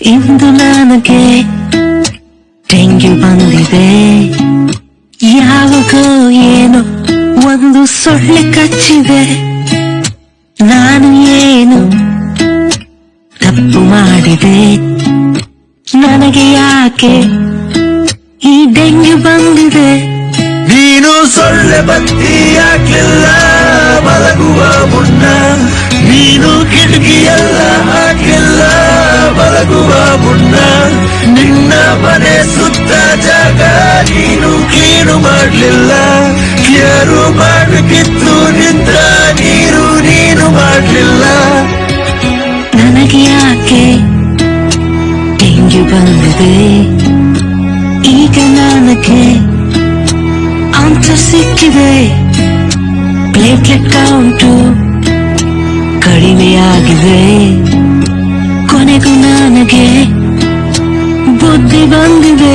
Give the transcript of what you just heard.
ಇಂದು ನನಗೆ ಡೆಂಗ್ಯು ಬಂದಿದೆ. ಯಾವಾಗೋ ಏನು ಒಂದು ಸೊಳ್ಳೆ ಕಚ್ಚಿದೆ. ನಾನು ಏನು ತಪ್ಪು ಮಾಡಿದೆ? ನನಗೆ ಯಾಕೆ ಈ ಡೆಂಗ್ಯೂ ಬಂದಿದೆ? ನೀನು ಸೊಳ್ಳೆ ಬತ್ತಿ ಹಾಕ್ಲಿಲ್ಲ ನಿನ್ನ ಮನೆ ಸುತ್ತ ಜಾಗ, ನೀನು ಕ್ಲೀನು ಮಾಡ್ಲಿಲ್ಲ. ಯಾರು ಮಾಡಬೇಕಿತ್ತು ನಿಂತ ನೀರು ನೀನು ಮಾಡ್ಲಿಲ್ಲ. ನನಗೆ ಯಾಕೆ ತೆಂಗಿ ಬಂದಿದೆ? ಈಗ ನನಗೆ ಅಂತ ಸಿಕ್ಕಿದೆ. ಪ್ಲೇಟ್ಲೆಟ್ ಕೌಂಟು ಕಡಿಮೆಯಾಗಿದೆ. ಕೊನೆಗೂ ನನಗೆ ಬುದ್ಧಿ ಬಂದಿದೆ